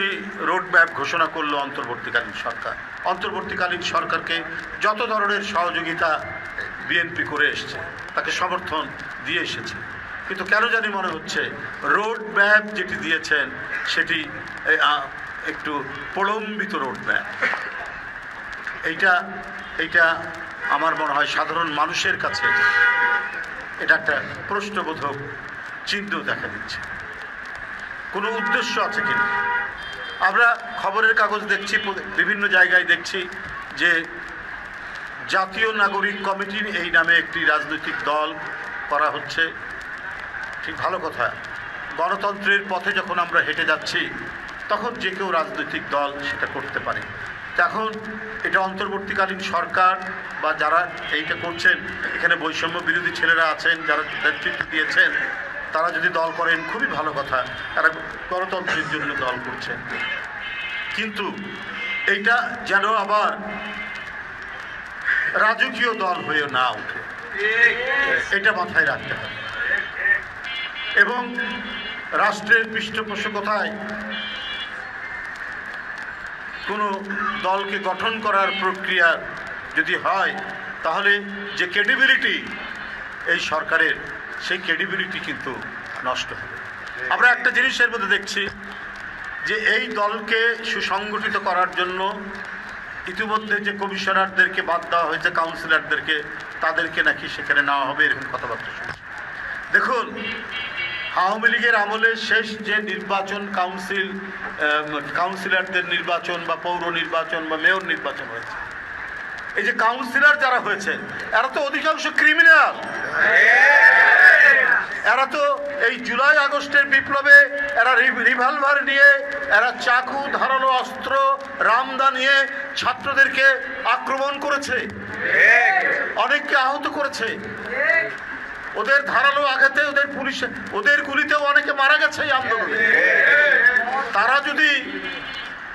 সরাসরি road map ঘোষণা করল অন্তর্বর্তীকালীন সরকার। অন্তর্বর্তীকালীন সরকারকে যত ধরনের সহযোগিতা বিএনপি করে এসছে, তাকে সমর্থন দিয়ে এসেছে। কিন্তু কেন জানি মনে হচ্ছে রোড ম্যাপ যেটি দিয়েছেন, সেটি একটু প্রলম্বিত রোড ম্যাপ এইটা এইটা আমার মনে হয় সাধারণ মানুষের কাছে এটা একটা প্রশ্নবোধক চিহ্ন দেখা দিচ্ছে। কোনো উদ্দেশ্য আছে কিনা? আমরা খবরের কাগজ দেখছি বিভিন্ন জায়গায় দেখছি যে জাতীয় নাগরিক কমিটির এই নামে একটি রাজনৈতিক দল করা হচ্ছে। ঠিক ভালো কথা। গণতন্ত্রের পথে যখন আমরা হেঁটে যাচ্ছি, তখন যে কেউ রাজনৈতিক দল সেটা করতে পারে। এখন এটা অন্তর্বর্তীকালীন সরকার বা যারা এইটা করছেন, এখানে বৈষম্য বিরোধী ছেলেরা আছেন, যারা নেতৃত্ব দিয়েছেন তারা যদি দল করেন, খুবই ভালো কথা। তারা গণতন্ত্রের জন্য দল করছেন কিন্তু এইটা যেন আবার রাজকীয় দল হয়ে না ওঠে। এটা মাথায় রাখতে হবে। এবং রাষ্ট্রের পৃষ্ঠপোষকতায় কোনো দলকে গঠন করার প্রক্রিয়া যদি হয়, তাহলে যে ক্রেডিবিলিটি এই সরকারের সেই ক্রেডিবিলিটি কিন্তু নষ্ট হবে। আমরা একটা জিনিসের মধ্যে দেখছি যে এই দলকে সুসংগঠিত করার জন্য ইতিমধ্যে যে কমিশনারদেরকে বাদ দেওয়া হয়েছে, কাউন্সিলরদেরকে, তাদেরকে নাকি সেখানে নেওয়া হবে এরকম কথাবার্তা শুনছি। দেখুন, আওয়ামী লীগের আমলে শেষ যে নির্বাচন কাউন্সিল কাউন্সিলরদের নির্বাচন বা পৌর নির্বাচন বা মেয়র নির্বাচন হয়েছে, এই যে কাউন্সিলর যারা হয়েছে, এরা তো অধিকাংশ ক্রিমিনাল এরা তো এই জুলাই আগস্টের বিপ্লবে এরা রিভলভার নিয়ে, এরা চাকু ধারালো অস্ত্র, রামদা নিয়ে ছাত্রদেরকে আক্রমণ করেছে। অনেককে আহত করেছে। ওদের ধারালো আঘাতে ওদের পুলিশে ওদের গুলিতেও অনেকে মারা গেছে এই আন্দোলনে। তারা যদি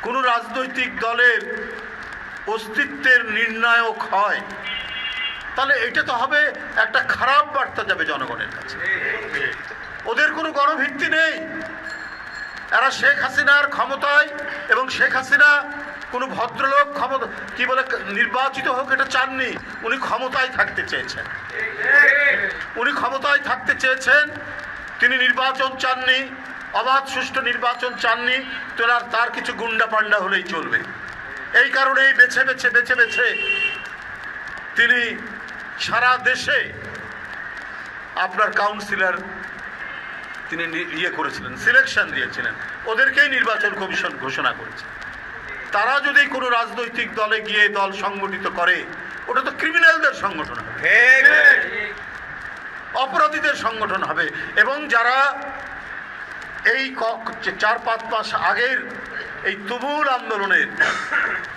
কোনো রাজনৈতিক দলের অস্তিত্বের নির্ণায়ক হয় তাহলে এটা তো হবে একটা খারাপ বার্তা যাবে জনগণের কাছে। ওদের কোনো গণভিত্তি নেই। এরা শেখ হাসিনার ক্ষমতায় এবং শেখ হাসিনা কোনো ভদ্রলোক ক্ষমতা, কি বলে, নির্বাচিত হোক এটা চাননি, উনি ক্ষমতায় থাকতে চেয়েছেন। উনি ক্ষমতায় থাকতে চেয়েছেন, তিনি নির্বাচন চাননি, অবাধ সুষ্ঠু নির্বাচন চাননি তোলার তার কিছু গুন্ডা পান্ডা হলেই চলবে। এই কারণেই বেছে বেছে বেছে বেছে তিনি সারা দেশে আপনার কাউন্সিলর তিনি ইয়ে করেছিলেন সিলেকশন দিয়েছিলেন। ওদেরকেই নির্বাচন কমিশন ঘোষণা করেছে। তারা যদি কোনো রাজনৈতিক দলে গিয়ে দল সংগঠিত করে ওটা তো ক্রিমিনালদের সংগঠন হবে। অপরাধীদের সংগঠন হবে। এবং যারা এই ক- চার পাঁচ মাস আগের এই তুমুল আন্দোলনের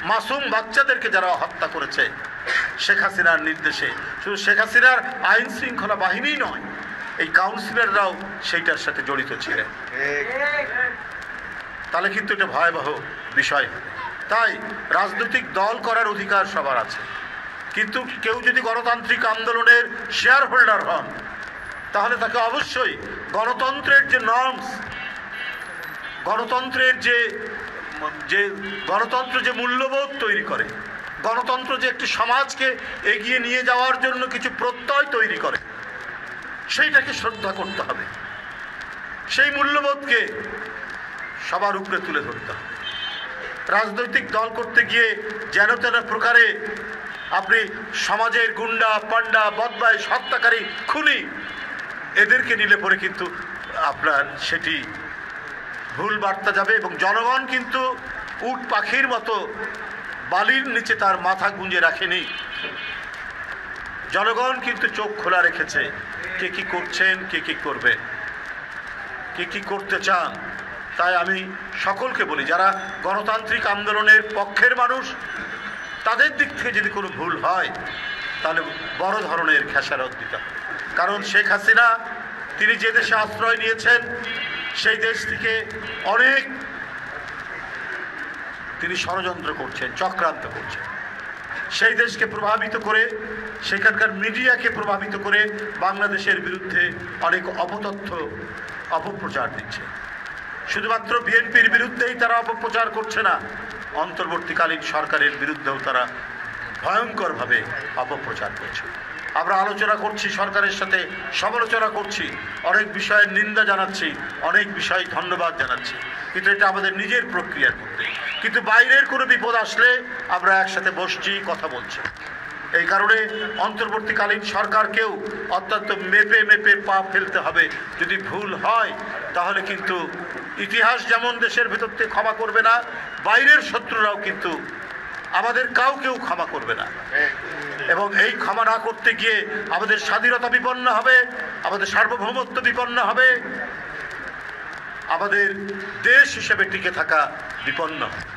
মাসুম বাচ্চাদেরকে যারা হত্যা করেছে শেখ হাসিনার নির্দেশে। শুধু শেখ হাসিনার আইন শৃঙ্খলা বাহিনী নয়, এই কাউন্সিলররাও সেইটার সাথে জড়িত ছিলেন। তাহলে কিন্তু এটা ভয়াবহ বিষয় তাই রাজনৈতিক দল করার অধিকার সবার আছে। কিন্তু কেউ যদি গণতান্ত্রিক আন্দোলনের শেয়ার হোল্ডার হন, তাহলে তাকে অবশ্যই গণতন্ত্রের যে নর্মস গণতন্ত্রের যে যে গণতন্ত্র যে মূল্যবোধ তৈরি করে গণতন্ত্র যে একটি সমাজকে এগিয়ে নিয়ে যাওয়ার জন্য কিছু প্রত্যয় তৈরি করে, সেইটাকে শ্রদ্ধা করতে হবে। সেই মূল্যবোধকে সবার উপরে তুলে ধরতে হবে। রাজনৈতিক দল করতে গিয়ে যেন তেন প্রকারে আপনি সমাজের গুন্ডা পান্ডা বদমাই হত্যাকারী, খুনি, এদেরকে নিলে পরে কিন্তু আপনার সেটি ভুল বার্তা যাবে এবং জনগণ কিন্তু উট পাখির মতো বালির নিচে তার মাথা গুঁজে রাখেনি। জনগণ কিন্তু চোখ খোলা রেখেছে, কে কি করছেন, কে কি করবে, কে কি করতে চান, তাই আমি সকলকে বলি, যারা গণতান্ত্রিক আন্দোলনের পক্ষের মানুষ, তাদের দিক থেকে যদি কোনো ভুল হয়, তাহলে বড় ধরনের খেসারত দিতে হবে। কারণ শেখ হাসিনা, তিনি যে দেশে আশ্রয় নিয়েছেন, সেই দেশ থেকে অনেক তিনি ষড়যন্ত্র করছেন, চক্রান্ত করছেন। সেই দেশকে প্রভাবিত করে, সেখানকার মিডিয়াকে প্রভাবিত করে বাংলাদেশের বিরুদ্ধে অনেক অপতথ্য, অপপ্রচার দিচ্ছে। শুধুমাত্র বিএনপির বিরুদ্ধেই তারা অপপ্রচার করছে না, অন্তর্বর্তীকালীন সরকারের বিরুদ্ধেও তারা ভয়ঙ্করভাবে অপপ্রচার করছে। আমরা আলোচনা করছি, সরকারের সাথে সমালোচনা করছি, অনেক বিষয়ের নিন্দা জানাচ্ছি, অনেক বিষয়ে ধন্যবাদ জানাচ্ছি। কিন্তু এটা আমাদের নিজের প্রক্রিয়ার মধ্যে। কিন্তু বাইরের কোনো বিপদ আসলে আমরা একসাথে বসছি, কথা বলছি। এই কারণে অন্তর্বর্তীকালীন সরকারকেও অত্যন্ত মেপে মেপে পা ফেলতে হবে। যদি ভুল হয়, তাহলে কিন্তু ইতিহাস যেমন দেশের ভেতর থেকে ক্ষমা করবে না, বাইরের শত্রুরাও কিন্তু আমাদের কাউকেও ক্ষমা করবে না। এবং এই ক্ষমা না করতে গিয়ে আমাদের স্বাধীনতা বিপন্ন হবে, আমাদের সার্বভৌমত্ব বিপন্ন হবে। আমাদের দেশ হিসেবে টিকে থাকা বিপন্ন।